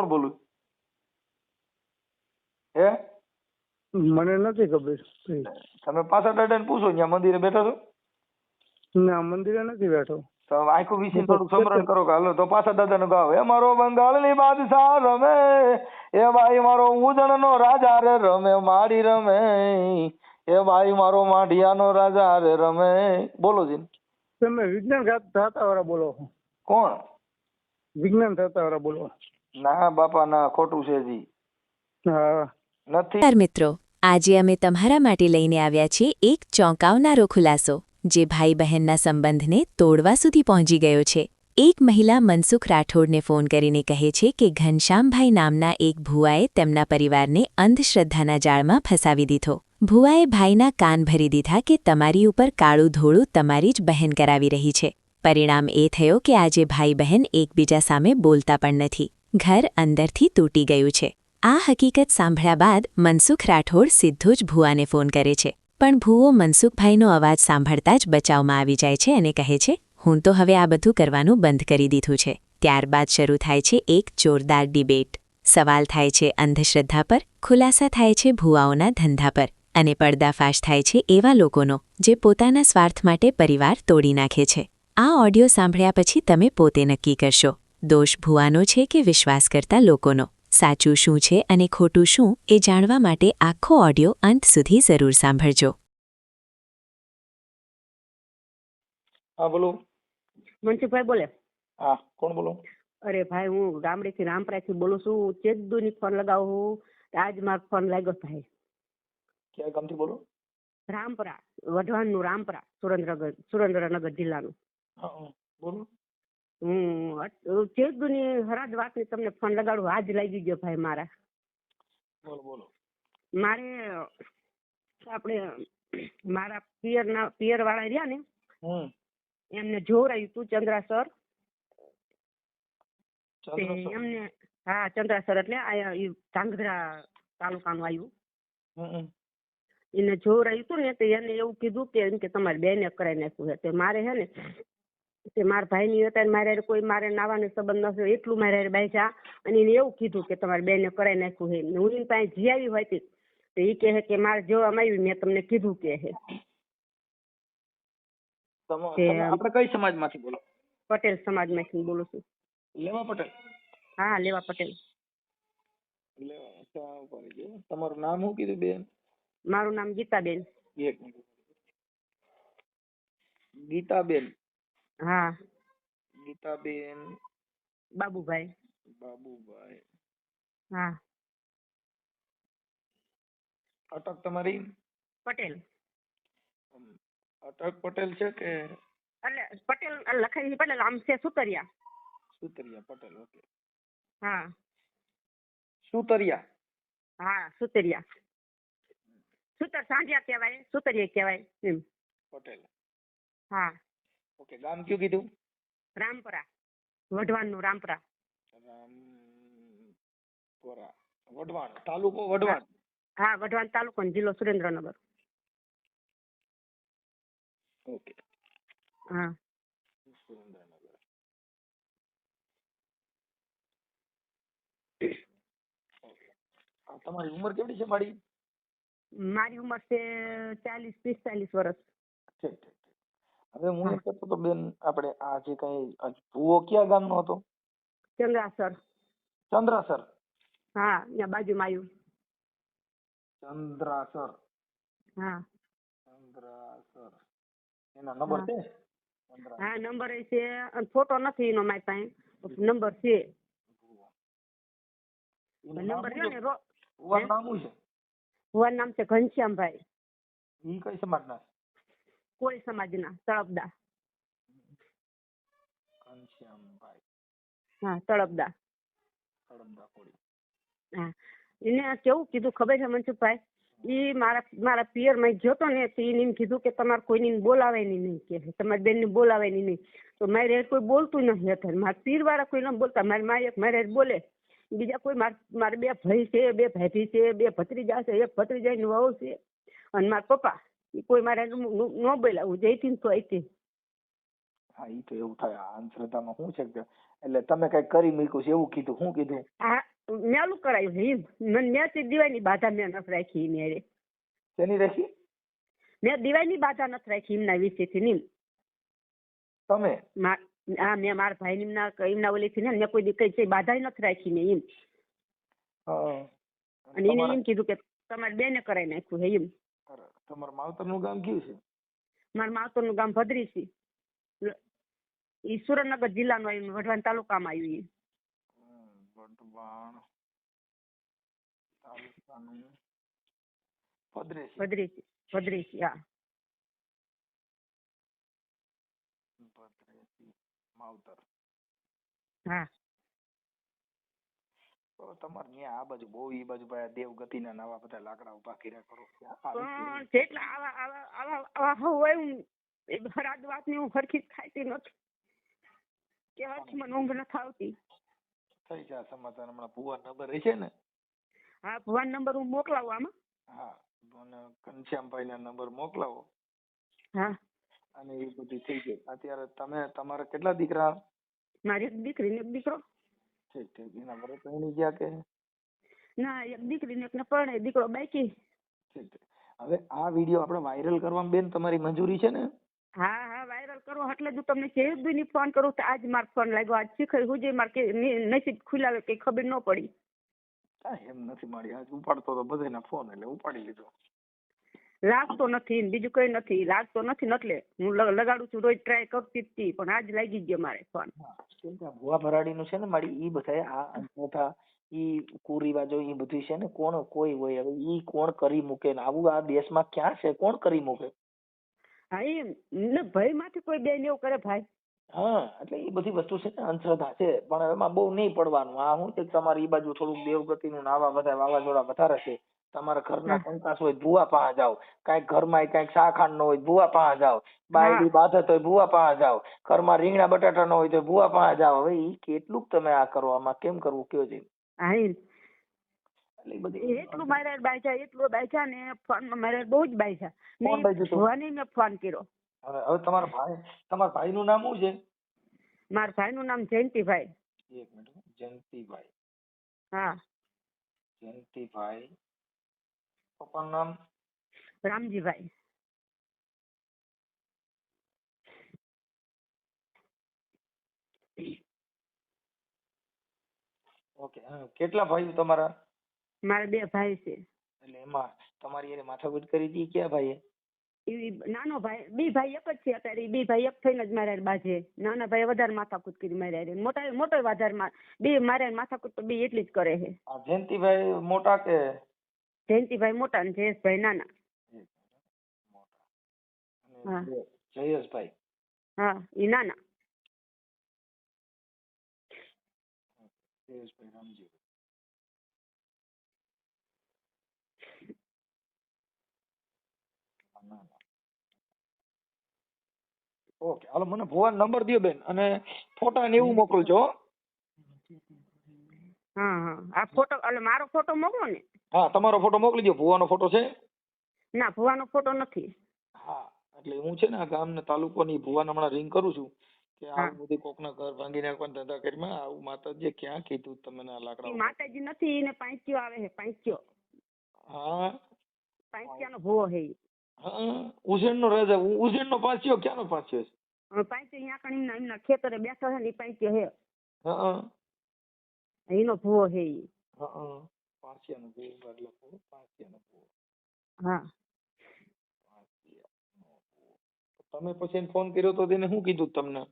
કોણ બોલું? હે? મને નથી ખબર. તમે પાછા દાદાને પૂછો ત્યાં મંદિરે બેઠા છો? ના મંદિરે નથી બેઠો. તો આખું વિશે થોડું સમરણ કરો કે હાલો તો પાછા દાદાનો ગાવ એ મારો બંગાળની બાદશાહ રમે એ ભાઈ મારો ઉજળનો રાજા રે રમે માડી રમે એ ભાઈ મારો માઢિયાનો રાજા રે રમે. બોલો જી તમે વિજ્ઞાન ખાતા વાળા બોલો કોણ? વિજ્ઞાન થતા વાળા બોલો ના બાપા ના ખોટું છે જી હા. નથી. નમસ્કાર મિત્રો આજે અમે તમારા માટે લઈને આવ્યા છીએ એક ચોંકાવનારો ખુલાસો જે ભાઈ બહેનના સંબંધને તોડવા સુધી પહોંચી ગયો છે. એક મહિલા મનસુખ રાઠોડને ફોન કરીને કહે છે કે ઘનશ્યામભાઈ નામના એક ભુવાએ તેમના પરિવારને અંધશ્રદ્ધાના જાળમાં ફસાવી દીધો. ભુવાએ ભાઈના કાન ભરી દીધા કે તમારી ઉપર કાળું ધોળું તમારી જ બહેન કરાવી રહી છે. પરિણામ એ થયો કે આજે ભાઈ બહેન એકબીજા સામે બોલતા પણ નથી. ઘર અંદરથી તૂટી ગયું છે. આ હકીકત સાંભળ્યા બાદ મનસુખ રાઠોડ સીધો જ ભુવાને ફોન કરે છે. પણ ભુવો મનસુખભાઈનો અવાજ સાંભળતા જ બચાવમાં આવી જાય છે અને કહે છે, હું તો હવે આ બધું કરવાનું બંધ કરી દીધું છે. ત્યારબાદ શરૂ થાય છે એક જોરદાર ડિબેટ. સવાલ થાય છે અંધશ્રદ્ધા પર, ખુલાસા થાય છે ભુવાઓના ધંધા પર અને પડદાફાશ થાય છે એવા લોકોનો જે પોતાના સ્વાર્થ માટે પરિવાર તોડી નાખે છે. આ ઓડિયો સાંભળ્યા પછી તમે પોતે નક્કી કરશો. દોષ ભુવાનો છે કે વિશ્વાસ કરતા લોકોનો? સાચું શું છે અને ખોટું શું એ જાણવા માટે આખો ઓડિયો અંત સુધી જરૂર સાંભળજો. હા બોલો. મનસુખભાઈ બોલે. હા કોણ બોલો? અરે ભાઈ હું ગામડેથી રામપરાથી બોલું છું. ચેદુની ફોન લગાવું આજ મારો ફોન લાગ્યો ભાઈ. ક્યાં ગામથી બોલો? રામપરા વઢવાણનું રામપરા સુરેન્દ્રનગર સુરેન્દ્રનગર જિલ્લાનું. બોલો. હું ચેદુની હરાજ વાતની તમને ફોન લગાડું આજ લાગી ગયો ભાઈ મારા. બોલો બોલો. મારે આપણે મારા પિયરના પિયર વાળા રહ્યા ને એમને જોવરાયું તું ચંદ્રા સર એમને હા ચંદ્રાસર એટલે આ ઈ ધાંગધ્રા તાલુકાનું આવ્યું. એને જોવરાયું તું ને તો એને એવું કીધું કે એમ કે તમારી બેને કરાવી નાખ્યું છે. તે મારે હે ને તે મારા ભાઈની હતા ને મારે કોઈ મારે નાવાનો સંબંધ નથી એટલું મારે ભાઈ બાઈજા અને એને એવું કીધું કે તમારી બેને કરાઈ નાખ્યું હે ને હું એની પાસે જી આવી હોય તી તો એ કહે કે મારે જોવામાં આવ્યું મેં તમને કીધું કે હે આપણે કઈ સમાજમાંથી બોલો? પટેલ સમાજમાંથી બોલું છું. લેવા પટેલ? હા લેવા પટેલ. તમારું નામ શું કીધું બેન? મારું નામ ગીતાબેન. એક મિનિટ. ગીતાબેન. હા. ગીતાબેન. બાબુભાઈ. બાબુભાઈ. હા. અટક તમારી? પટેલ. અટક પટેલ છે કે? એટલે પટેલ લખાઈ પટેલ આમ છે સુતરિયા. સુતરિયા પટેલ ઓકે. હા. સુતરિયા. હા સુતરિયા. સુતર સાંઢિયા કહેવાય સુતરિયા કહેવાય એમ. પટેલ. હા. ઓકે ગામ કયું કીધું? રામપરા વઢવાણનું રામપરા. રામપરા વઢવાણ તાલુકો વઢવાણ. હા વઢવાણ તાલુકો ને જિલ્લો સુરેન્દ્રનગર. ઓકે. હા. સુરેન્દ્રનગર. તમારી ઉંમર કેવડી છે મારી? મારી ઉંમર છે ચાલીસ પિસ્તાલીસ વર્ષ. ઠીક ઠીક. હવે હું એમ કહેતો તો બેન આપણે આ જે કઈ ભૂવો કયા ગામનો હતો? ચંદ્રાસર. ચંદ્રાસર. હા ત્યાં બાજુમાં આવ્યું ચંદ્રાસર. હા. ચંદ્રાસર. એના નંબર છે? હા નંબર છે અને ફોટો નથી એનો મારી પાસે. નંબર છે. નંબર છે? ને રો નામ છે? ભુવાનું નામ છે ઘનશ્યામભાઈ. ઈ કઈ સમાજના કોળી સમાજના તળપદા હા તળપદા હા એને કેવું કીધું ખબર છે મનસુખભાઈ ઈ મારા મારા પિયરમાં જોતો ને તો એને એમ કીધું કે તમારે કોઈને બોલાવે નહીં કે તમારી બેન ને બોલાવે નહીં તો મારે હારે કોઈ બોલતું નથી અત્યારે મારા પીર વાળા કોઈ ન બોલતા મારી મા એક મારે હારે બોલે બીજા કોઈ માર મારે બે ભાઈ છે બે ભાભી છે બે ભત્રીજા છે એક ભત્રીજા નું વહુ છે અને મારા પપ્પા કોઈ મારે ન બોલાવું જઈતી ને તો આઈતી હા ઈ તો એવું થાય આ અંધશ્રદ્ધામાં શું છે કે એટલે તમે કઈ કરી મૂક્યું છે એવું કીધું શું કીધું? હા મેલું કરાયું છે એમ. મને મેં તે દિવાળીની બાધા મેં નથી રાખી એની હારે. શેની રાખી? મેં દિવાળીની બાધા નથી રાખી એમના વિશેથી નીમ તમે? હા મેં મારા ભાઈ એમના એમના ઓલીથી ને મેં કોઈ દીકરી કઈ બાધા નથી રાખી મેં એમ. હા. અને એને એમ કીધું કે તમારે બેને કરાવી નાખ્યું છે એમ. તમારા માવતરનું ગામ કયું છે? મારા માવતરનું ગામ ભદ્રીસી એ સુરેન્દ્રનગર જિલ્લાનું આવ્યું વઢવાણ તાલુકામાં આવ્યું વઢવાણ તાલુકાનું ભદ્રેસી. ભદ્રેસી ભદ્રેસી હા. ભદ્રેસી, માવતર. હા. તો તમારે ન્યા આ બાજુ બહુ ઈ બાજુ ગતિ દેવગતિના નવા બધા લાકડા ઊભા કર્યા કરો. પણ જેટલા આવા આવા આવા આવા હોય હું એ હરાદ વાતની હું હરખી ખાતી નથી. કે હરખી મને ઊંઘ નથી આવતી. થઈ જાય સમાચાર હમણાં ભુવા નંબર છે ને? હા ભગવાન નંબર હું મોકલાવું આમાં. હા અને ઘનશ્યામભાઈ ના નંબર મોકલાવો. હા. અને એ બધી થઈ જાય. અત્યારે તમે તમારા કેટલા દીકરા? મારી એક દીકરી ને એક દીકરો. ઠીક ઠીક એના ઘરે પરણી ગયા કે? ના એક દીકરીને એકને પરણે દીકરો બાકી. ઠીક હવે આ વીડિયો આપણે વાયરલ કરવામાં બેન તમારી મંજૂરી છે ને? હા હા વાયરલ કરો. એટલે હું તમને જે ની ફોન કરું તો આજ માર ફોન લાગ્યો આજ શીખાય હું જે માર કે નસીબ ખુલાવે કે ખબર ન પડી. એમ નથી મળી આજ ઉપાડતો તો બધાના ફોન એટલે ઉપાડી લીધો. લાગતો નથી બીજું કઈ નથી. લાગતો નથી ને એટલે હું લગાડું છું રોજ ટ્રાય કરતી હતી પણ આજ લાગી ગયો મારે ફોન. કેમ કે ભુવા ભરાડીનું છે ને મારી ઈ બધાય આ અંગૂઠા ઈ કુરિવાજો ઈ બધું છે ને કોણ કોઈ હોય હવે ઈ કોણ કરી મૂકે ને? આવું આ દેશમાં ક્યાં છે? કોણ કરી મૂકે? હા એમ ને ભયમાંથી કોઈ બેન એવું કરે ભાઈ? હા એટલે એ બધી વસ્તુ છે ને અંધશ્રદ્ધા છે. પણ એમાં બહુ નહીં પડવાનું. આ હું તમારી એ બાજુ થોડુંક દેવગતિનું નાવા બધા વાવાઝોડા વધારે છે. તમારા ઘરના કંકાસ હોય ભૂવા પાસે જાઓ. કાંઈક ઘરમાં કાંઈક શાખાંડ નો હોય ભૂવા પાસે જાઓ. બાયડી બાધત હોય ભૂવા પાસે જાઓ. ઘરમાં રીંગણા બટાટા નો હોય તો ભુવા પાસે જાઓ. હવે ઈ કેટલું તમે આ કરો આમાં કેમ કરવું? કયો છે એટલે મારે બાયજા એટલું બાયજા ને ફોન મારે બહુ જ બાયજા ફોન બાયજું ભવાની ને ફોન કર્યો. હવે હવે તમારા ભાઈ તમારા ભાઈ નું નામ શું છે? મારા ભાઈ નું નામ જયંતિભાઈ. એક મિનિટ જયંતિભાઈ. હા. જયંતિભાઈ પપ્પાનું નામ રામજીભાઈ ઓકે હા કેટલા ભાઈઓ તમારા? મારે બે ભાઈ છે. એટલે એમાં તમારી એને માથાકૂટ કરી હતી ક્યાં ભાઈએ? ઈ નાનો ભાઈ બી ભાઈ એક જ છે અત્યારે. ઈ બી ભાઈ એક થઈને જ મારે હારે બાજે નાના ભાઈ વધારે માથાકૂટ કરી મારે હારે. મોટા મોટો વધારે મા- બે મારે હારે માથાકૂટ તો બે એટલી જ કરે છે. આ જયંતિભાઈ મોટા કે જયંતિભાઈ મોટા ને જયેશભાઈ નાના મોટા હા. અને બે જયેશભાઈ હા ઈ નાના જયેશભાઈ રામજી ઓકે હાલો મને ભુવાનો નંબર દ્યો બેન અને ફોટા ને એવું મોકલજો હો. હા હા આ ફોટો એટલે મારો ફોટો મોકલો ને હા તમારો ફોટો મોકલી દો ભુવાનો ફોટો છે? ના ભુવાનો ફોટો નથી. હા એટલે હું છે ને આ ગામના તાલુકોની ભુવાન હમણાં રિંગ કરું છું કે આ બધી કોકના ઘર ભાંગી નાખવાના ધંધા કરીમાં આવું માતાજીએ ક્યાં કીધું તમને આ લાકડા માતાજી નથી ને પાંચ્યો આવે છે પાંચ્યો. હા? પાંચ્યાનો ભુવો હે હા ઉજ્જૈનનો રાજા ઉ- ઉજ્જૈનનો ક્યાંનો પાંચ્યો છે? પાંચ્યો અહીંયા કણી એમના એમના ખેતરે બેઠા છે ને પાંચ્યો હે હા. એનો ભુવો હે હા. પાછિયાનો ભૂવો એટલે ભૂવો, પાછિયાનો અનુભવ હા તમે પછી એને ફોન કર્યો તો તેને શું કીધું તમને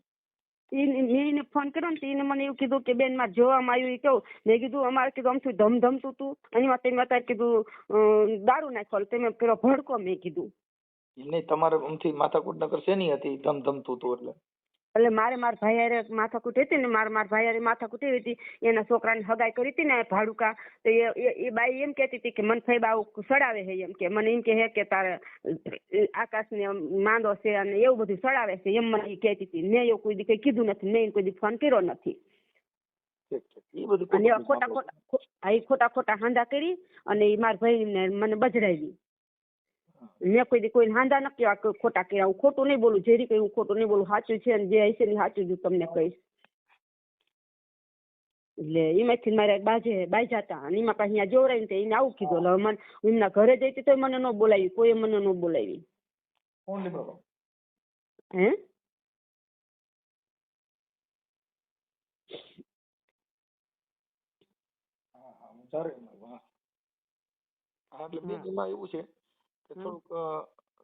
મેં એને ફોન કર્યો ને એને મને એવું કીધું કે બેન મારે જોવામાં આવ્યું કેવું મેં કીધું અમારે કીધું આમ શું ધમધમતું તું એની એમાં તમે અત્યારે કીધું દારૂ નાખો તમે પેલો ભડકો મેં કીધું નહીં તમારે આમથી માથાકૂટ નગર શેની હતી ધમધમતું તું હતું એટલે એટલે મારે મારા ભાઈ હારે માથાકૂટ હતી ને મારે મારા ભાઈ હારે માથાકૂટ એવી હતી. એના છોકરાને હગાઈ કરી હતી ને ભાડુકા. તો એ એ- એ બાઈ એમ કહેતી હતી કે મન થઈ બાવ સડાવે છે એમ કે. મને એમ કે હે કે તારે આકાશ ને માંદો છે અને એવું બધું સડાવે છે એમ મને એ કહેતી હતી. મેં એવું કોઈ દી કઈ કીધું નથી. મેં કોઈ દી ફોન કર્યો નથી. એ અને ખોટા ખોટા ખોટા ખોટા હાંધા કરી અને ઈ મારા ભાઈને મને બજરાવી. મેં કોઈ દી કોઈ હાંધા નથી આ કોઈ ખોટા કે હું ખોટું નહીં બોલું જેરી કઈ હું ખોટું નહીં બોલું સાચું છે અને જે હશે ને સાચું જ હું તમને કહીશ. એટલે એમાંથી મારે બાજે બાઈ જતા અને એમાં પાછી અહીંયા જોવરાય ને એને આવું કીધું. એટલે મને હું એમના ઘરે જઈતી તોય મને ન બોલાવી કોઈ મને ન બોલાવી. હે? હા એટલે બેન એવું છે કે. થોડુંક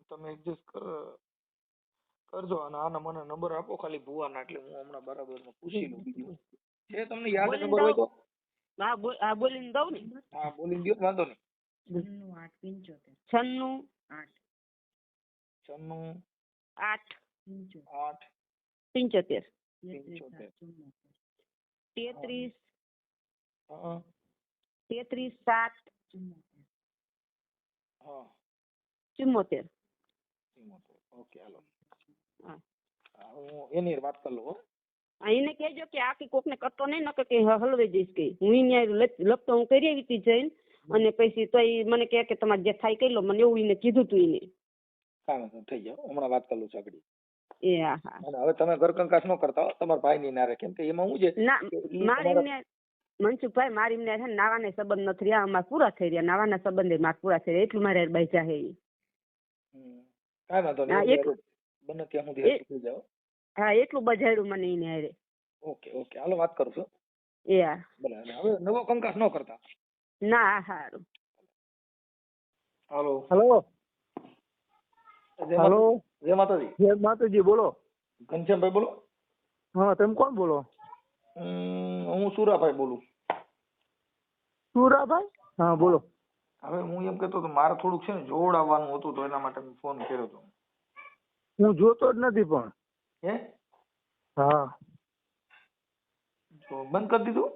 તમે એડજસ્ટ કર કરજો અને આના મને નંબર આપો ખાલી ભુવાના એટલે હું હમણાં બરાબર પૂછી લઉં બીજું. જે તમને યાદ નંબર હોય તો. હા બોલીને દઉં ને. હા બોલી દો વાંધો નહીં. છન્નું છન્નું આઠ. આઠ. પંચોતેર. પંચોતેર. તેત્રીસ. તેત્રીસ સાત. હા. ચુમ્મોતેર. Okay hello. હા. એની વાત કરી લઉં એને કહેજો કે આખી કોકને કરતો નહીં નકર કે હલવે જઈશ કે. હું અહીંયા લપતો હું કરી આવી હતી જઈને અને પછી તો એ મને કહે કે તમારે જે થાય કહી લો મને એવું એને કીધું તું એને. કાંઈ થઈ જાવ હમણાં વાત કરું છું આગળ. એ હા હા. હવે તમે ઘર કંકાસ ન કરતા હો તમારા ભાઈની નારે કેમ કે એમાં હું છે ના મારે એમને મનસુખભાઈ મારી એમને છે ને નાવાના સંબંધ નથી રહ્યા. અમારા પૂરા થઈ રહ્યા. નાવાના સંબંધે મારા પૂરા થઈ રહ્યા. એટલું મારે બાઈજા હે એ હમ. કાંઈ વાંધો હા, નહીં બને ત્યાં સુધી એ- થઈ હા એટલું બજાડ્યું મને એને હારે. Okay okay. હાલો વાત કરું છું. એ હા. ભલે અને હવે નવો કંકાસ ન કરતા. ના સારું હાલો. હલો. જય હલો. જય માતાજી. જય માતાજી બોલો. ઘનશ્યામભાઈ બોલો. હા તમે કોણ બોલો? હમ, હું સુરાભાઈ બોલું. સુરાભાઈ? હા બોલો. હવે હું એમ કહેતો હતો મારે થોડુંક છે ને જોડ આવવાનું હતું તો એના માટે મેં ફોન કર્યો હતો હું જોતો જ નથી પણ. હે? હા. તો બંધ કરી દીધું?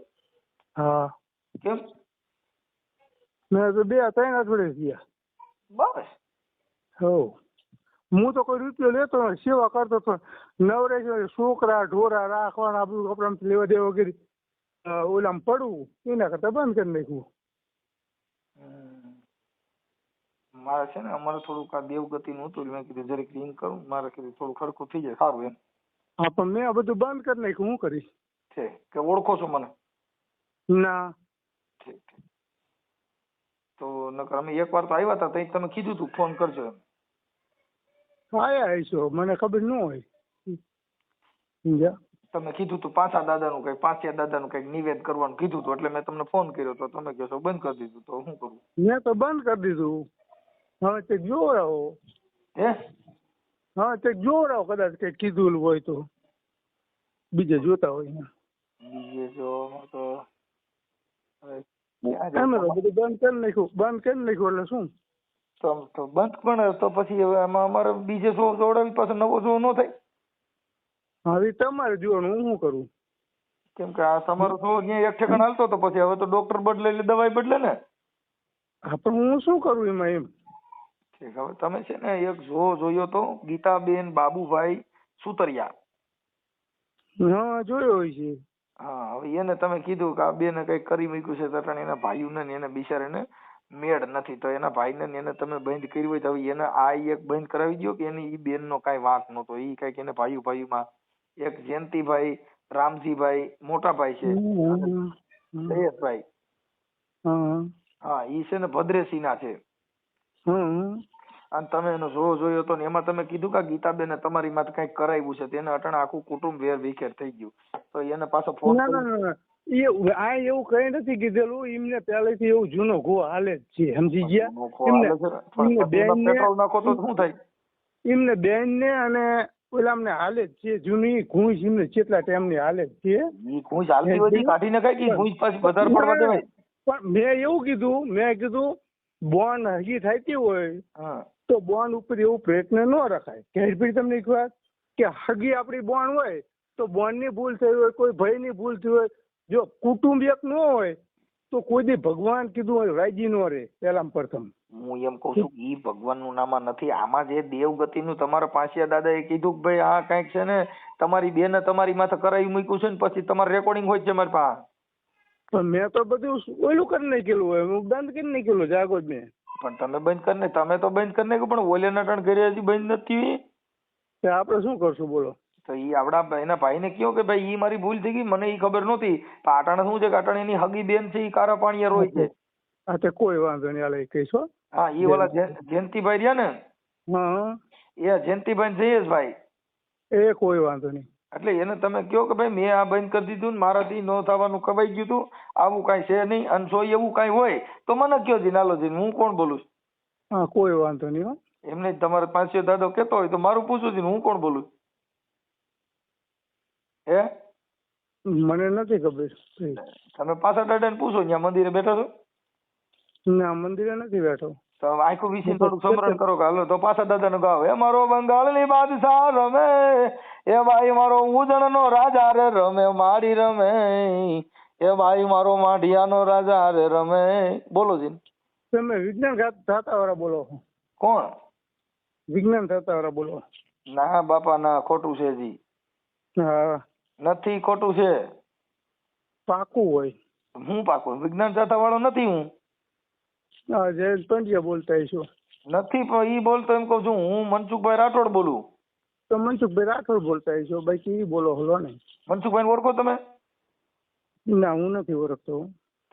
હા. કેમ? મેં તો બે ત્રણ અઠવાડિયે ગયા. બસ. હો. હું તો કોઈ રૂપિયો લેતો સેવા કરતો તો નવરે છોકરા ઢોરા રાખવાના બધું કપડા લેવા દેવા વગેરે. ઓલામાં પડવું એના કરતા બંધ કરી નાખ્યું હમ. મારે છે ને અમારે થોડુંક આ દેવગતિનું હતું એટલે મેં કીધું જરીક રિંગ કરું. મારે કીધું થોડું ખરખું થઈ જાય સારું એમ. હા પણ મેં આ બધું બંધ કરી નાખ્યું. હું કરીશ? છે કે ઓળખો છો મને? ના. ઠીક ઠીક. તો નકર અમે એકવાર તો આવ્યા હતા તઈ તમે કીધું તું ફોન કરજો એમ. આયા હશો મને ખબર ન હોય. સમજ્યા? તમે કીધું તું પાછા દાદાનું કઈ પાછા દાદાનું કંઈક નિવેદ કરવાનું કીધું હતું એટલે મેં તમને ફોન કર્યો તો તમે કહો છો બંધ કરી દીધું તો શું કરું? મેં તો બંધ કરી દીધું. હવે તે જોવડાવો હે? હા તે જોવડાવો કદાચ કંઈક કીધું હોય તો. બીજે જોતા હોય બીજે તો બધું બંધ કરી નાખ્યું બંધ કરી નાખ્યું એટલે શું? તો બંધ પણ તો પછી હવે આમાં અમારે બીજે શો જોડાવી પાછો નવો શો ન થાય? હવે તમારે જોવાનું હું શું કરું? કેમ કે આ તમારો શો અહીંયા એક ઠેકાણ હાલતો તો પછી હવે તો ડોક્ટર બદલે એટલે દવાઈ બદલે ને? હા પણ હું શું કરું એમાં એમ? ઠીક હવે તમે છે ને એક શો જોયો તો ગીતાબેન બાબુભાઈ સુતરિયા. હા જોયો હોય છે. હા હવે એને તમે કીધું કે આ બેને કઈ કરી મૂક્યું છે તટણ એના ભાઈઓને ને એને બિચારાને મેળ નથી. તો એના ભાઈને ને એને તમે બંધ કર્યું હોય તો હવે એને આ એક બંધ કરાવી દો કે એની ઈ બેનનો કાંઈ વાંક નહોતો. ઈ કાંઈક એને ભાઈઓ ભાઈઓમાં એક જયંતિભાઈ રામજીભાઈ મોટા ભાઈ છે. જયેશભાઈ હા ઈ છે ને ભદ્રેશીના છે. હમ. અને તમે એનો જો જોયો તો ને એમાં તમે કીધું કે આ ગીતાબેને તમારી માટે કંઈક કરાવ્યું છે તેને અટાણે આખું કુટુંબ વેર વિખેર થઈ ગયું. તો એને પાછો ફોન ના ના ના, ના. એ આ એવું કઈ નથી કીધેલું. એમને પહેલેથી એવું જૂનો ઘો હાલે જ છે સમજી ગયા? એમને હાલે છે. પણ એમને બેનને- પેટ્રોલ નાખો તો શું થાય? એમને બેન ને અને ઓલા અમને હાલે જ છે જૂની ઘૂંસ એમને કેટલા ટાઈમની હાલે જ છે. ઈ ઘૂંસ હાલતી હોય ઈ કઈ કી ઘૂંસ પાછી વધારે પડવા દેવાય. પણ મેં એવું કીધું મેં કીધું બોન હજી થતી હોય હા. તો બોન ઉપર એવું પ્રયત્ન ન રખાય. કે તમને એક વાત કે હગી આપણી બોન હોય તો બોનની ભૂલ થઈ હોય કોઈ ભાઈ ની ભૂલ થઈ હોય જો કુટુંબ એક ન હોય તો કોઈ દી ભગવાન કીધું હોય રાજી નો રે પેલા પ્રથમ. હું એમ કઉ છું કે ભગવાનનું નામાં નથી. આમાં જે દેવગતિનું તમારા પાસિયા દાદા એ કીધું કે ભાઈ આ કંઈક છે ને તમારી બેને તમારી માથે કરાવી મૂક્યું છે ને પછી તમારે રેકોર્ડિંગ હોય છે મારી પાસે. પણ મેં તો બધું ઓલું કરી નાખેલું હોય હું બંધ કરી નાખેલું જાગો જ મેં. પણ તમે બંધ કરી નાખ તમે તો બંધ કરી નાખ્યું પણ ઓલે નટણ ઘરે હજી બંધ નથી તો આપણે શું કરશું બોલો? તો એ આપડા એના ભાઈને કયો કે ભાઈ ઈ મારી ભૂલ થઈ ગઈ મને એ ખબર નહોતી. પાટણ શું છે કે આટાણે એની હગી બેન છે એ કારા પાણીએ રોય છે. હા તે કોઈ વાંધો નહીં હાલે કહીશો હો. એ ઓલા જય- જયંતિભાઈ રહ્યા ને? હા. એ જયંતિભાઈ જઈએ જયેશભાઈ. એ કોઈ વાંધો નહીં. એટલે એને તમે કયો કે ભાઈ મેં આ બંધ કરી દીધું ને મારાથી ન થવાનું કવાઈ ગયું હતું આવું કાંઈ છે નહીં અને જો એવું કાંઈ હોય તો મને કયો જી નાલો જી હું કોણ બોલું છું? હા કોઈ વાંધો નહીં હો. એમને તમારા તમારે પાંચસો દાદો કહેતો હોય તો મારું પૂછું છું હું કોણ બોલું હે? મને નથી ખબર. તમે પાછા દાદાને પૂછો ત્યાં મંદિરે બેઠા છો? ના મંદિરે નથી બેઠો. તો આખું વિશે થોડું સમરણ કરો કે હાલો તો પાછા દાદાનું ગાવ. એ મારો બંગાળની બાદશાહ રમે. એ ભાઈ મારો ઉજળનો રાજા રે રમે મારી રમે. એ ભાઈ મારો માઢિયાનો રાજા રે રમે. બોલો જી. તમે વિજ્ઞાન થતા વાળા બોલો કોણ? વિજ્ઞાન થતા વાળા બોલો ના બાપા ના ખોટું છે જી. હા. નથી ખોટું છે. પાકું હોય. હું પાકું? વિજ્ઞાન થતા વાળો નથી હું. હા જયેશ પંડ્યા બોલતા છો નથી પણ ઈ બોલતો એમ કહું છું હું મનસુખભાઈ રાઠોડ બોલું. તો મનસુખભાઈ રાઠોડ બોલતા છો બાકી ઈ બોલો હલો ને. મનસુખભાઈ ઓળખો તમે? ના હું નથી ઓળખતો.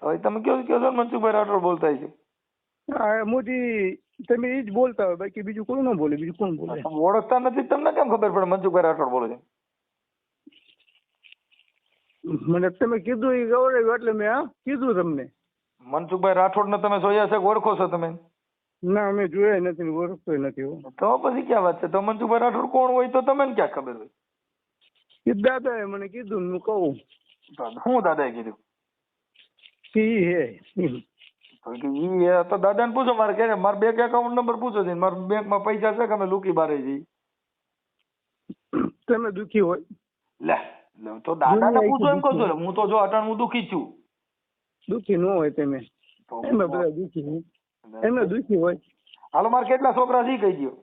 તો તમે કયો કયો છો મનસુખભાઈ રાઠોડ બોલતા છો મોદી તમે ઈ જ બોલતા હોય બાકી બીજું કોઈ ન બોલે બીજું કોણ બોલે? ઓળખતા નથી તમને કેમ ખબર પડે મનસુખભાઈ રાઠોડ બોલે છે? મને તમે કીધું એ ગૌરવ એટલે મેં કીધું તમને. મનસુખભાઈ રાઠોડ ને તમે જોયા છે ઓળખો છો તમે? ના અમે જોયા નથી ઓળખતો નથી તો પછી ક્યાં વાત છે? તો મનસુખભાઈ રાઠોડ કોણ હોય તો તમને ક્યાં ખબર હોય? એ દાદાએ મને કીધું હું કહું. શું દાદાએ કીધું? ઈ હે. તો ઈ તો દાદાને પૂછો મારે કે મારે બેંક એકાઉન્ટ નંબર પૂછો છે મારા બેંકમાં પૈસા છે કે અમે લૂકી બારે જઈ તમે દુખી હોય. લે લે, તો દાદાને પૂછો એમ કહો છો હું તો જો અટાણ હું દુખી છું. દુખી ન હોય તમે. તો એમને બધા દુખી હોય. એમને દુખી હોય. હાલો મારે કેટલા છોકરા છે ઈ કહી દો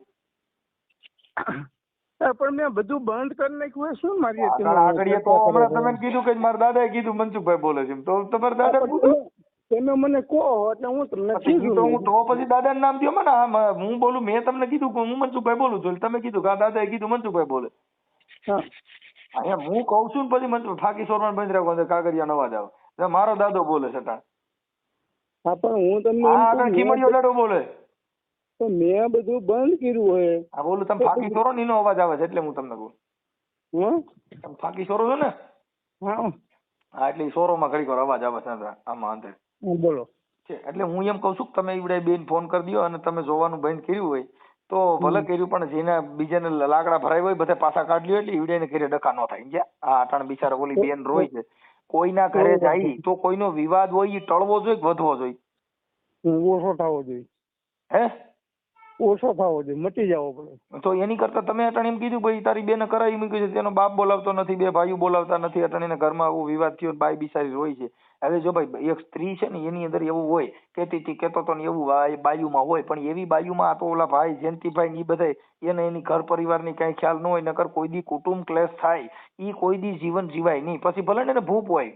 પણ મેં બધું બંધ કરી નાખ્યું શું મારી આગળ આગળ તો હમણાં તમે કીધું કે મારા દાદાએ કીધું મનસુખભાઈ બોલે છે તો તમારા દાદા તમે મને કહો એટલે હું તમને કીધું તો હું તો પછી દાદા નામ દો મને હા, બોલું મેં તમને કીધું કે હું મનસુખભાઈ બોલું છું તમે કીધું કે દાદાએ કીધું મનસુખભાઈ બોલે. હા. અહીંયા હું કહું છું ને પછી મનસુખ ફાકી સોરવાન બંધ રાખો અંદર નવા જાવ. મારો દાદો બોલે છતાં હા પણ હું તમને આ આગળ ખીમડીયો દાડો બોલે? તો મેં બધું બંધ કર્યું હોય આ બોલું તમે ફાકી સોરો ને એનો અવાજ આવે છે એટલે હું તમને કહું હં? તમે ફાકી સોરો છો ને? હા. હા એટલે સોરોમાં ઘડીક વાર અવાજ આવે છે આમાં અંદર હા, બોલો. છે એટલે હું એમ કહું છું કે તમે ઈવડે બેન ફોન કરી દો અને તમે જોવાનું બંધ કર્યું હોય તો ભલે કર્યું પણ જેને બીજાને લાકડા ભરાય હોય બધા પાછા કાઢ લ્યો એટલે ઈવડે ઘરે ડખા ન થાય. ગયા આ અટાણ બિચારા ઓલી બેન રોય છે. કોઈના ઘરે જાય તો કોઈનો વિવાદ હોય એ ટળવો જોઈએ કે વધવો જોઈએ? ઓછો થવો જોઈએ. હે? ઓછો થવો જોઈએ મટી જવો પડે. તો એની કરતા તમે અટાણે એમ કીધું ભાઈ તારી બેને કરાવી મૂક્યું છે તેનો બાપ બોલાવતો નથી બે ભાઈઓ બોલાવતા નથી અટાણીને ઘરમાં આવો વિવાદ થયો બાઈ બિચારી રોય છે. હવે જો ભાઈ એક સ્ત્રી છે ને એની અંદર એવું હોય કેતી હતી કેતો તો ને એવું બાયુમાં હોય પણ એવી બાયુમાં આ તો ઓલા ભાઈ જયંતિભાઈ ને ઈ બધાય એને એની ઘર પરિવારની કઈ ખ્યાલ ન હોય નકર કોઈ દી કુટુંબ ક્લેશ થાય ઈ કોઈ દી જીવન જીવાય નહીં. પછી ભલે ને ભૂપ હોય.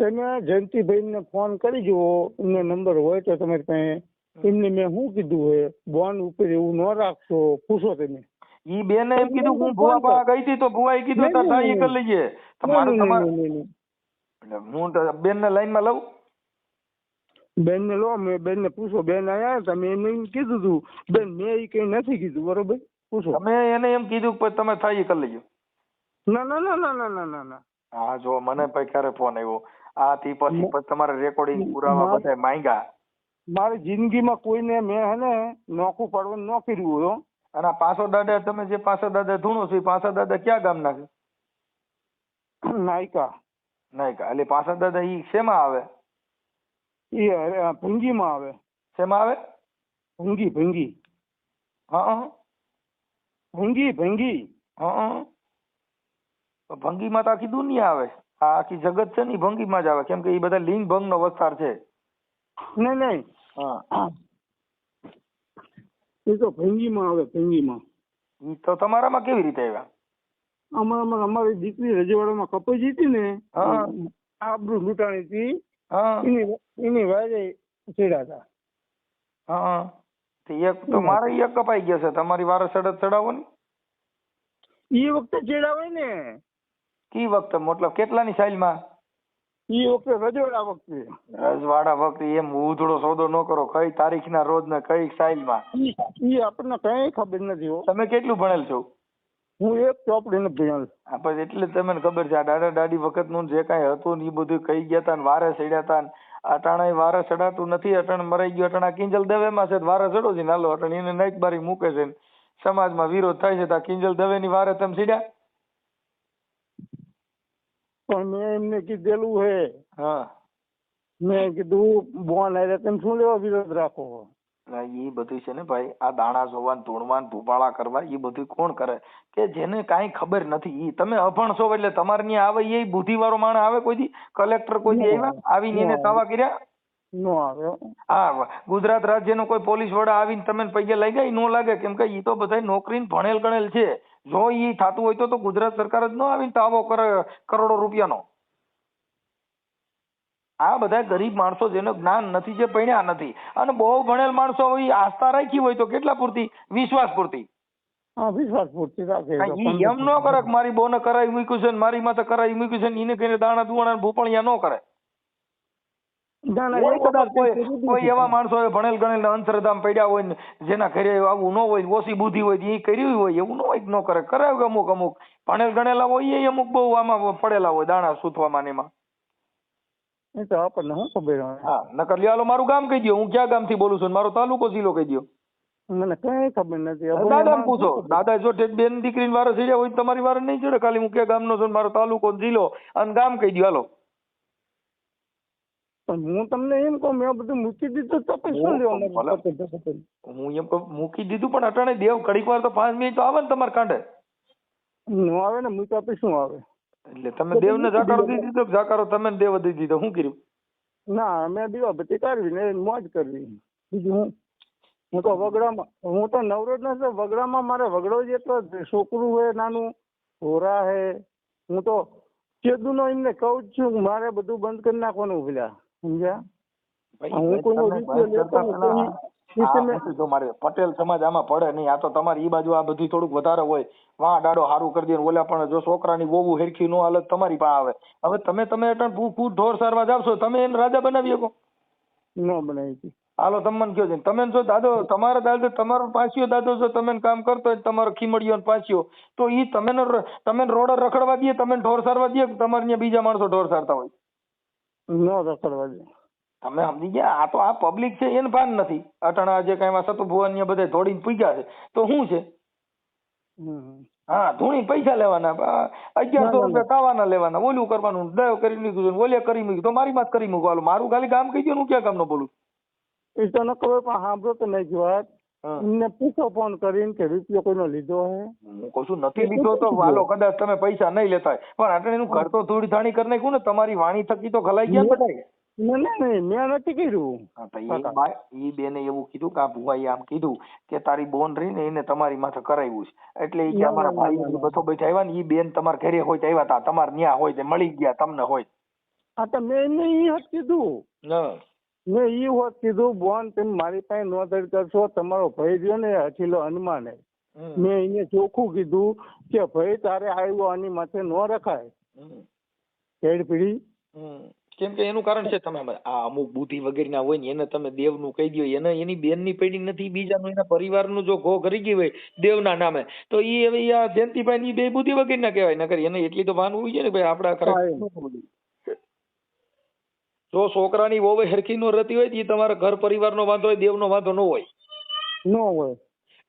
તમે જયંતિભાઈ ને ફોન કરી જુઓ એમનો નંબર હોય તો તમારી પાસે. એમને મેં શું કીધું હોય? બોન ઉપર એવું ન રાખશો પૂછો તમે. ઈ બેને એમ કીધું હું ભુવા ગઈ હતી તો ભુવાએ કીધું તાર એ કરી લઈએ તમારે તમારે. એટલે હું તો બેનને લાઈનમાં લઉં બેનને લો મેં બેનને પૂછો બેન આયા તમે એમને એમ કીધું હતું બેન મેં એ કંઈ નથી કીધું બરોબર? પૂછો. તમે એને એમ કીધું પછી તમે થાય કરી લેજો. ના ના ના ના ના ના ના. હા જો મને પછી ક્યારે ફોન આવ્યો? આ થી પછી તમારે રેકોર્ડિંગ પુરાવા બધા માંગ્યા. મારી જિંદગીમાં કોઈને મેં હે ને નોખું પાડવાનું ન કર્યું હોય અને પાછો દાદા તમે જે પાછો દાદા ધૂણો છો એ પાછો દાદા ક્યાં ગામ ના છે? નાયકા. નહીં કા? એટલે પાછા દાદા ઈ શેમાં આવે? એ અરે આ ભંગીમાં આવે. શેમાં આવે? ભંગી ભંગી. હા હા. ભંગી ભંગી. હા તો ભંગીમાં તો આખી દુનિયા આવે. આ આખી જગત છે ને ઈ ભંગીમાં જ આવે. કેમ કે એ બધા લિંગ ભંગ નો વસ્તાર છે. નહીં નહીં. હા. એ તો ભંગીમાં આવે ભંગીમાં. ઈ તો તમારામાં કેવી રીતે આવ્યા? અમારા અમારી દીકરી રજવાડામાં કપાઈ જતી ને. આબરૂ લૂંટાણી હતી. એની એની વાયરે ચડ્યા હતા. હા. એક તો મારે એક કપાઈ ગયા છે. તમારી વારે સડત ચડાવો ને. ઈ વખતે ચડાવે ને. કી વખતે? મતલબ કેટલાની સાઇલમાં ઈ વખતે રજવાડા વખતે. રજવાડા વખતે એમ ઉધડો સોદો ન કરો. કઈ તારીખ ના રોજ ને કઈ સાઇલમાં માં ઈ આપણને કઈ ખબર નથી તમે કેટલું ભણેલ છો? હું એક ચોપડી નથી ભણેલ એટલે તમને ખબર છે આ દાદા દાદી વખતનું જે કાંઈ હતું ને એ બધું કહી ગયા તા ને વારે ચડ્યા તા ને અટાણે વારે ચડાતું નથી અટણ મરાઈ ગયું અટાણા કિંજલ દવે માં છે વારે ચડો છે નાલો અટાણે એને નાઈક બારી મૂકે છે ને સમાજમાં વિરોધ થાય છે તો કિંજલ કિંજલ દવેની વારે તમે સીડ્યા? પણ મેં એમને કીધેલું હે. હા. મેં કીધું બોન હારે તમે શું લેવા વિરોધ રાખો ના, ઈ બધું છે ને ભાઈ આ દાણા જોવા ને ધૂણવા કરવા એ બધું કોણ કરે? કે જેને કાંઈ ખબર નથી ઈ તમે અભણ છો એટલે તમારે ત્યાં આવે એ બુદ્ધિવાળો માણસ આવે કોઈ દી કલેક્ટર કોઈ દી આવ્યા? આવીને એને દાવા કર્યા? નો આવે. હા ગુજરાત રાજ્યનો કોઈ પોલીસ વડા આવીને તમે પૈયે લઈ ગયા નો લાગે? કેમ કે ઈ તો બધા નોકરીને ભણેલ ગણેલ છે. જો ઈ થાતું હોય તો તો ગુજરાત સરકાર જ ન આવીને તાવો કરે કરોડો રૂપિયાનો. આ બધા ગરીબ માણસો જેનું જ્ઞાન નથી જે ભણ્યા નથી. અને બહુ ભણેલ માણસો હોય આસ્થા રાખી હોય તો કેટલા પૂરતી? વિશ્વાસ પૂરતી. વિશ્વાસ પૂરતી રાખે એમ ન કરે મારી બોને કરાવી મૂક્યું છે મારી માથે કરાવી મૂક્યું છે એને કહીને દાણા દુવાણા ભૂપણિયા ન કરે. કોઈ એવા માણસો ભણેલ ગણેલ અંતરધામ પડ્યા હોય ને જેના ઘરે આવું ન હોય ઓછી બુદ્ધિ હોય એ કર્યું હોય એવું ન હોય ન કરે. કરાવે અમુક અમુક. ભણેલ ગણેલા હોય એ અમુક બહુ આમાં પડેલા હોય દાણા સૂથવામાં ને એમાં. એ તો આપણને શું ખબર હા નકર લ્યો હાલો મારું ગામ કહી દો હું ક્યાં ગામથી બોલું છું મારો તાલુકો જિલ્લો કહી દો મને કઈ ખબર નથી. દાદા પૂછો. દાદા જો બેન દીકરીને વારે ચડ્યા હોય તમારી વારે નહીં ચડે. ખાલી હું ક્યાં ગામનો છું મારો તાલુકો જિલ્લો. અને ગામ કહી દો હાલો. પણ હું તમને એમ કહું મેં બધું મૂકી દીધું તો પછી શું લેવાનું? હું એમ કહું મૂકી દીધું પણ અટાણે દેવ ઘડીક વાર તો પાંચ મિનિટ તો આવે ને તમારે કાંઠે નો આવે ને મૂકી આપી શું આવે? એટલે તમે દેવને જાકારો દઈ દીધો કે જાકારો તમે દેવ દઈ દીધો શું કર્યું? ના મેં દીવાબત્તી કરવી ને મોજ કરવી. બીજું હું? હું તો વગડામાં હું તો નવરો જ નથી વગડામાં મારે વગડો જેટલો છોકરું હે નાનું હોરા હે. હું તો ચેદુનો એમને કહું જ છું મારે બધું બંધ કરી નાખવાનું પેલા સમજ્યા? હું કોઈનો એ જો મારે પટેલ સમાજ આમાં પડે નહીં આ તો તમારી ઈ બાજુ આ બધું થોડુંક વધારે હોય વાહ ડાડો હારું કરી દે ઓલા પણ જો છોકરાની વહુ હેરખી નો હાલત તમારી પાસે આવે. હવે તમે તમે અટાણ ફૂ ફૂ ઢોર સારવા જાવશો તમે એને રાજા બનાવી શકો. ન બનાવી હાલો તમે કયો છે તમે જો દાદો તમારો દાદો તમારો પાછિયો દાદો જો તમે કામ કરતો હોય તમારો ખીમડીયો ને પાછિયો તો ઈ તમે તમે રોડ રખડવા દે તમે ઢોર સારવા દે તમારે ત્યાં બીજા માણસો ઢોર સારતા હોય? ન રખડવા દે. તમે સમજી ગયા આ તો આ પબ્લિક છે એને ભાન નથી. અટાણા જે કઈ એમાં સતુ ભુવન ને બધા દોડીને પૂગ્યા છે તો શું છે? હા ધૂણી પૈસા લેવાના અગિયારસો રૂપિયા ખાવાના લેવાના ઓલું કરવાનું દયો કરી મૂક્યું ઓલે કરી મૂક્યું તો મારી વાત કરી મૂકવા હાલો મારું ખાલી કામ કહી દો હું ક્યાં કામનો બોલું? એ તો ન ખબર પણ સાંભળો તો નહીં વાત. એમને પૂછો ફોન કરીને કે રૂપિયો કોઈનો લીધો હે? હું કહું છું નથી લીધો તો વાલો કદાચ તમે પૈસા નહીં લેતા પણ આટલે એનું ઘર તો ધૂળ ધાણી કરી નાખ્યું ને તમારી વાણી થકી તો ખલાઈ ગયા બધાય. મેં નથી કર્યું હા, તો ઈ બા- ઈ બેને એવું કીધું કે આ ભુવાએ આમ કીધું કે તારી બોન રહી ને એને તમારી માથે કરાવ્યું છે એટલે ઈ કે ના, અમારા ના, ભાઈ ના. બધો બેઠા આવ્યા ને ઈ બેન તમારા ઘરે હોય તો આવ્યા તા તમારે ન્યા હોય તે મળી ગયા તમને હોય હા તો મેં એમને ઈ હોત કીધું. મેં ઈ હોત કીધું બોન તમે મારી પાસે નોંધણ કરશો તમારો ભાઈ રહ્યો ને હઠીલો હનુમાન. હમ. મેં એને ચોખ્ખું કીધું કે ભાઈ તારે આવ્યો આની માથે ન રખાય હમ. પેડ પીડી હમ. કેમ કે એનું કારણ છે તમે આ અમુક બુદ્ધિ વગેરેના હોય ને એને તમે દેવનું કહી દો એને એની બેનની પેઢી નથી બીજાનું એના પરિવારનું જો ઘો કરી ગઈ હોય દેવના નામે તો એ હવે આ જયંતિભાઈ ની બે બુદ્ધિ વગેરેના કહેવાય નકર એને એટલી તો ભાન હોય છે ને ભાઈ આપડા ખરા જો છોકરાની વોવે હરખી નો રહેતી હોય તો ઈ તમારા ઘર પરિવારનો વાંધો હોય દેવનો વાંધો ન હોય. ન હોય.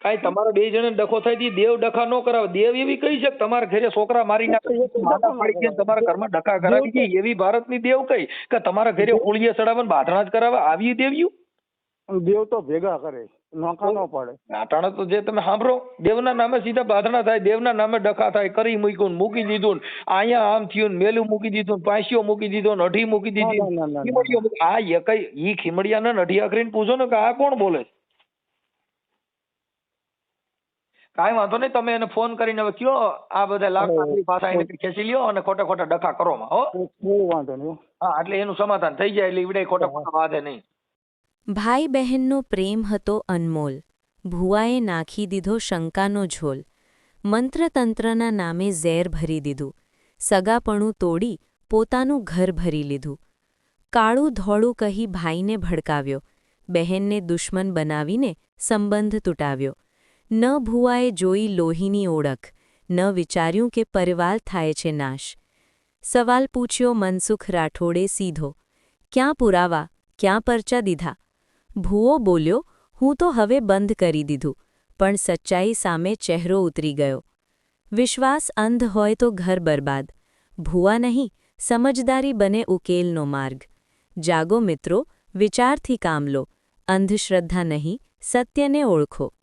કાંઈ તમારે બે જણે ડખો થાયથી દેવ ડખા ન કરાવે દેવ એવી કઈ છે તમારા ઘરે છોકરા મારી નાખે પાડી તમારા ઘરમાં ડખા કરાવી દે એવી ભારતની દેવ કઈ કે તમારા ઘરે હોળીએ ચડાવે ને બાધણા જ કરાવે આવી દેવ્યું દેવ તો ભેગા કરે નોખા ન પડે નાટાણા તો જે તમે સાંભળો દેવના નામે સીધા બાધણા થાય દેવના નામે ડખા થાય કરી મૂક્યું મૂકી દીધું અહીંયા આમ થયું ને મેલું મૂકી દીધું પાંસીઓ મૂકી દીધો ને અઢી મૂકી દીધી. આ એકઈ ઈ ખીમડિયા ને અઢી આખરી પૂછો ને કે આ કોણ બોલે છે? કાંઈ વાંધો નહીં તમે એને ફોન કરીને હવે કયો આ બધા પાછા એને ખેંચી લ્યો અને ખોટા ખોટા ડખા કરો માં હો કોઈ વાંધો નહીં હા. એટલે એનું સમાધાન થઈ જાય એટલે ઈવડે ખોટા ખોટા વાંધે નહીં. ભાઈ બહેનનો પ્રેમ હતો અનમોલ. ભુવાએ નાખી દીધો શંકાનો ઝોલ. મંત્રતંત્રના નામે ઝેર ભરી દીધું. સગાપણું તોડી પોતાનું ઘર ભરી લીધું. કાળું ધોળું કહી ભાઈને ભડકાવ્યો. બહેનને દુશ્મન બનાવીને સંબંધ તૂટાવ્યો. ન ભૂવાએ જોઈ લોહીની ઓળખ, ન વિચાર્યું કે પરિવાર થાય છે નાશ. સવાલ પૂછ્યો મનસુખ રાઠોડે સીધો. ક્યાં પુરાવા, ક્યાં પરચા દીધા? ભૂવો બોલ્યો, હું તો હવે બંધ કરી દીધું, પણ સચ્ચાઈ સામે ચહેરો ઉતરી ગયો. વિશ્વાસ અંધ હોય તો ઘર બરબાદ. ભૂવા નહીં, સમજદારી બને ઉકેલનો માર્ગ. જાગો મિત્રો, વિચારથી કામ લો. અંધશ્રદ્ધા નહીં, સત્યને ઓળખો.